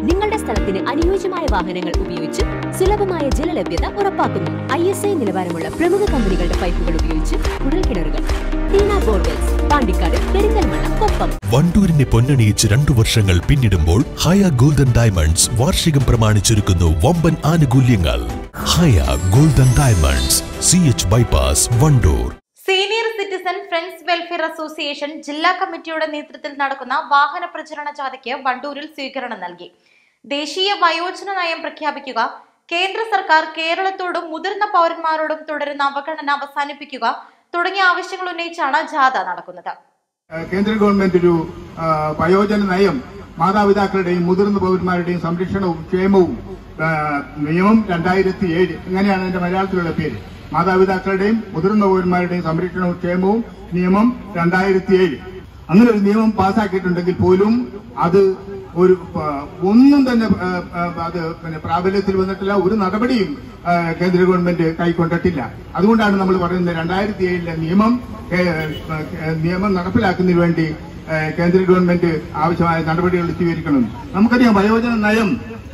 നിങ്ങളുടെ സ്ഥലത്തിന് അനുയോജ്യമായ വാഹനങ്ങൾ ഉപയോഗിച്ച് സുലഭമായ ജലലഭ്യത ഉറപ്പാക്കുന്നു. ഐ എസ് ഐ നിലവാരമുള്ള പ്രമുഖ കമ്പനികളുടെ പൈപ്പുകൾ ഉപയോഗിച്ച് കുഴൽക്കിണറുകൾ കൊപ്പം. വണ്ടൂരിനെ പൊന്നണിയിച്ച് രണ്ടു വർഷങ്ങൾ പിന്നിടുമ്പോൾ ഹയ ഗോൾഡൻ ഡയമണ്ട്സ് വാർഷികം പ്രമാണിച്ചൊരുക്കുന്നു വമ്പൻ ആനുകൂല്യങ്ങൾ. Haya golden diamonds C H bypass Wandoor. Senior citizen friends welfare association ജില്ലാ കമ്മിറ്റിയുടെ നേതൃത്വത്തിൽ നടക്കുന്ന വാഹന പ്രചരണ ജാഥയ്ക്ക് വണ്ടൂരിൽ സ്വീകരണം നൽകി. ദേശീയ വയോജന നയം പ്രഖ്യാപിക്കുക കേന്ദ്ര സർക്കാർ കേരളത്തോടും മുതിർന്ന പൗരന്മാരോടും തുടരുന്ന അവഗണന അവസാനിപ്പിക്കുക തുടങ്ങിയ ആവശ്യങ്ങൾ ഉന്നയിച്ചാണ് ജാഥ നടക്കുന്നത്. കേന്ദ്ര ഗവൺമെന്റ് ഒരു വയോജന നയം മാതാപിതാക്കളുടെയും മുതിർന്ന പൗരന്മാരുടെയും സംരക്ഷണവും ക്ഷേമവും നിയമം രണ്ടായിരത്തി ഏഴ്. ഇങ്ങനെയാണ് അതിന്റെ മലയാളത്തിലുള്ള പേര്? മാതാപിതാക്കളുടെയും മുതിർന്ന പൗരന്മാരുടെയും സംരക്ഷണവും ക്ഷേമവും നിയമം രണ്ടായിരത്തി ഏഴ് അങ്ങനെ ഒരു നിയമം പാസാക്കിയിട്ടുണ്ടെങ്കിൽ പോലും അത് ഒരു ഒന്നും തന്നെ അത് പിന്നെ പ്രാബല്യത്തിൽ വന്നിട്ടില്ല ഒരു നടപടിയും കേന്ദ്ര ഗവൺമെന്റ് കൈക്കൊണ്ടിട്ടില്ല. അതുകൊണ്ടാണ് നമ്മൾ പറയുന്നത് രണ്ടായിരത്തി ഏഴിലെ നിയമം നിയമം നടപ്പിലാക്കുന്നതിന് വേണ്ടി കേന്ദ്ര ഗവൺമെന്റ് ആവശ്യമായ നടപടികൾ സ്വീകരിക്കണം. നമുക്കറിയാം വയോജന നയം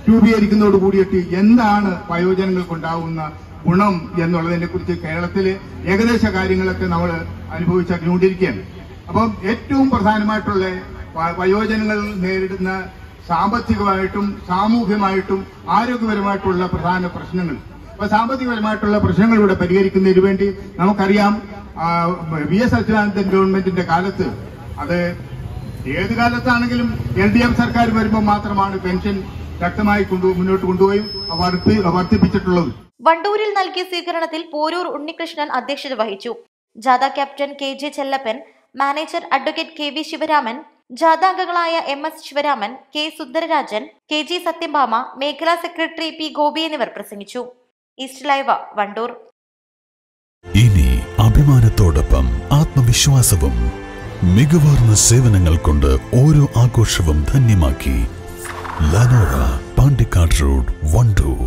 രൂപീകരിക്കുന്നതോട് കൂടിയിട്ട് എന്താണ് വയോജനങ്ങൾക്കുണ്ടാവുന്ന ഗുണം എന്നുള്ളതിനെ കുറിച്ച് കേരളത്തിലെ ഏകദേശ കാര്യങ്ങളൊക്കെ നമ്മൾ അനുഭവിച്ചറിഞ്ഞുകൊണ്ടിരിക്കുകയാണ്. അപ്പം ഏറ്റവും പ്രധാനമായിട്ടുള്ള വയോജനങ്ങൾ നേരിടുന്ന സാമ്പത്തികമായിട്ടും സാമൂഹ്യമായിട്ടും ആരോഗ്യപരമായിട്ടുള്ള പ്രധാന പ്രശ്നങ്ങൾ. അപ്പൊ സാമ്പത്തികപരമായിട്ടുള്ള പ്രശ്നങ്ങൾ ഇവിടെ പരിഹരിക്കുന്നതിന് വേണ്ടി നമുക്കറിയാം വി എസ് അച്യുതാനന്ദൻ ഗവൺമെന്റിന്റെ കാലത്ത് അത് ഏത് കാലത്താണെങ്കിലും എൽ ഡി എഫ് സർക്കാർ വരുമ്പോൾ മാത്രമാണ് പെൻഷൻ ശക്തമായി കൊണ്ടു മുന്നോട്ട് കൊണ്ടുപോയി വർദ്ധി- വർദ്ധിപ്പിച്ചിട്ടുള്ളത്. വണ്ടൂരിൽ നൽകിയ സ്വീകരണത്തിൽ പോരൂർ ഉണ്ണികൃഷ്ണൻ അധ്യക്ഷത വഹിച്ചു. ജാഥ captain K J Chellappan manager advocate K V Sivaraman ജാഥാംഗങ്ങളായ M S Sivaraman K Sundararajan K G Satyabhama മേഖലാ സെക്രട്ടറി പി ഗോപി എന്നിവർ പ്രസംഗിച്ചു. East live Wandoor. ഇനി അഭിമാനത്തോടൊപ്പം ആത്മവിശ്വാസവും മികവാർന്ന സേവനങ്ങൾ കൊണ്ട് ഓരോ ആഘോഷവും ധന്യമാക്കി. ലനോറ പാണ്ടിക്കാട് റോഡ് വണ്ടൂർ